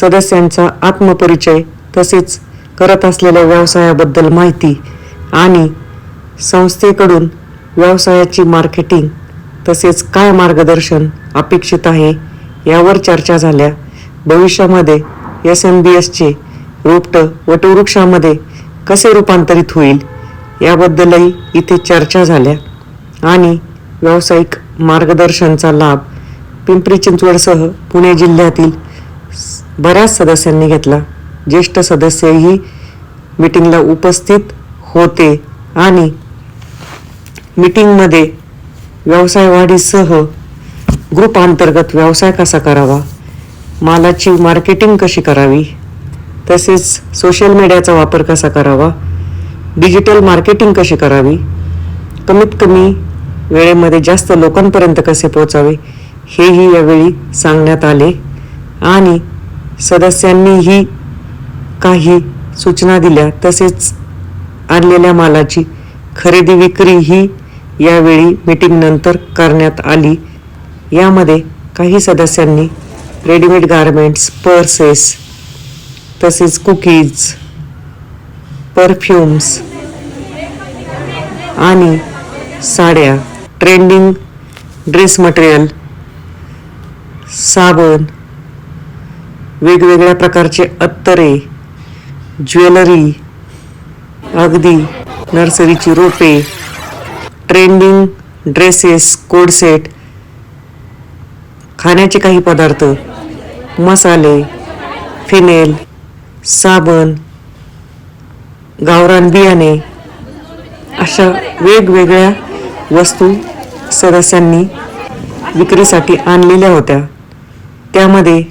सदस्यांचा आत्मपरिचय तसेच करत असलेल्या व्यवसायाबद्दल माहिती आणि संस्थेकडून व्यवसायाची मार्केटिंग तसेच काय मार्गदर्शन अपेक्षित आहे यावर चर्चा झाल्या. भविष्यामध्ये एस एम बी एसचे रोपटं वटवृक्षामध्ये कसे रूपांतरित होईल याबद्दलही इथे चर्चा झाल्या आणि व्यावसायिक मार्गदर्शनचा लाभ पिंपरी चिंचवडसह पुणे जिल्ह्यातील बऱ्याच सदस्यांनी घेतला. ज्येष्ठ सदस्यही मीटिंगला उपस्थित होते आणि मीटिंगमध्ये व्यवसाय वाढीसह ग्रुप अंतर्गत व्यवसाय कसा करावा मालाची मार्केटिंग कशी करावी तसेच सोशल मीडियाचा वापर कसा करावा डिजिटल मार्केटिंग कशी करावी कमीत कमी वेळेमध्ये जास्त लोकांपर्यंत कसे पोचावे हेही यावेळी सांगण्यात आले आणि सदस्यांनीही काही सूचना दिल्या. तसेच आणलेल्या मालाची खरेदी विक्री ही यावेळी मीटिंगनंतर करण्यात आली. यामध्ये काही सदस्यांनी रेडीमेड गारमेंट्स पर्सेस तसेच कुकीज परफ्युम्स आणि साड्या. ट्रेंडिंग ड्रेस मटेरियल साबण वेगवेगळ्या प्रकारचे अत्तरे ज्वेलरी अगदी नर्सरीची रोपे ट्रेंडिंग ड्रेसेस कोडसेट खाण्याचे काही पदार्थ मसाले फिनेल साबण गावरान बियाणे अशा वेगवेगळ्या वस्तू सदस्यांनी विक्रीसाठी आणलेल्या होत्या. त्यामध्ये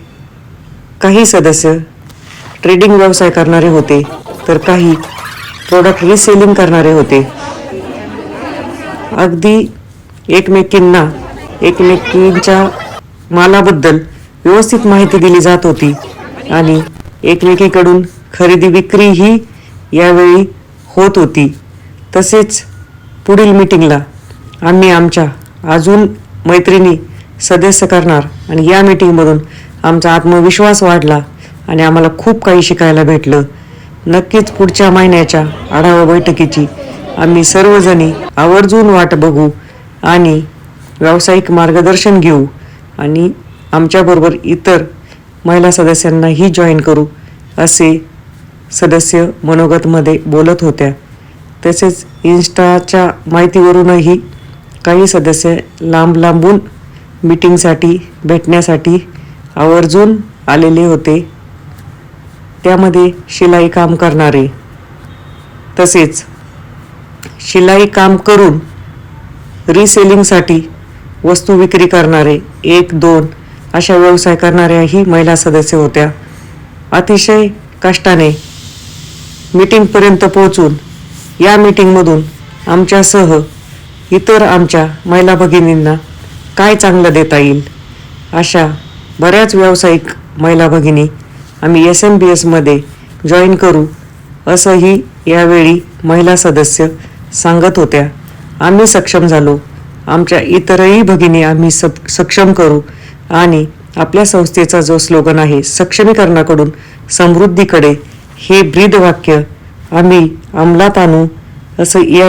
काही सदस्य ट्रेडिंग व्यवसाय करणारे होते तर काही प्रोडक्ट रिसेलिंग करणारे होते. अगदी एकमेकींना एकमेकींच्या मालाबद्दल व्यवस्थित माहिती दिली जात होती आणि एकमेकीकडून खरेदी विक्री ही यावेळी होत होती. तसेच पुढील मीटिंगला आम्ही आमच्या अजून मैत्रिणी सदस्य करणार आणि या मीटिंगमधून आमचा आत्मविश्वास वाढला आणि आम्हाला खूप काही शिकायला भेटलं. नक्कीच पुढच्या महिन्याच्या आढावा बैठकीची आम्ही सर्वजणी आवर्जून वाट बघू आणि व्यावसायिक मार्गदर्शन घेऊ आणि आमच्याबरोबर इतर महिला सदस्यांनाही जॉईन करू असे सदस्य मनोगतमध्ये बोलत होत्या. तसेच इन्स्टाच्या माहितीवरूनही काही सदस्य लांब लांबून मीटिंगसाठी भेटण्यासाठी आवर्जून आलेले होते. त्यामध्ये शिलाई काम करणारे. तसेच शिलाई काम करून रिसेलिंगसाठी वस्तू विक्री करणारे एक दोन अशा व्यवसाय करणाऱ्याही महिला सदस्य होत्या. अतिशय कष्टाने मीटिंगपर्यंत पोहोचून या मीटिंगमधून आमच्यासह इतर आमच्या महिला भगिनींना काय चांगलं देता येईल अशा बऱ्याच व्यावसायिक महिला भगिनी आम्ही एस एम बी एसमध्ये जॉईन करू असंही यावेळी महिला सदस्य सांगत होत्या. आम्ही सक्षम झालो. आमच्या इतरही भगिनी आम्ही सप सक्षम करू आणि आपल्या संस्थेचा जो स्लोगन आहे सक्षमीकरणाकडून समृद्धीकडे हे ब्रीद वाक्य आम्ही अंमलात आणू असं या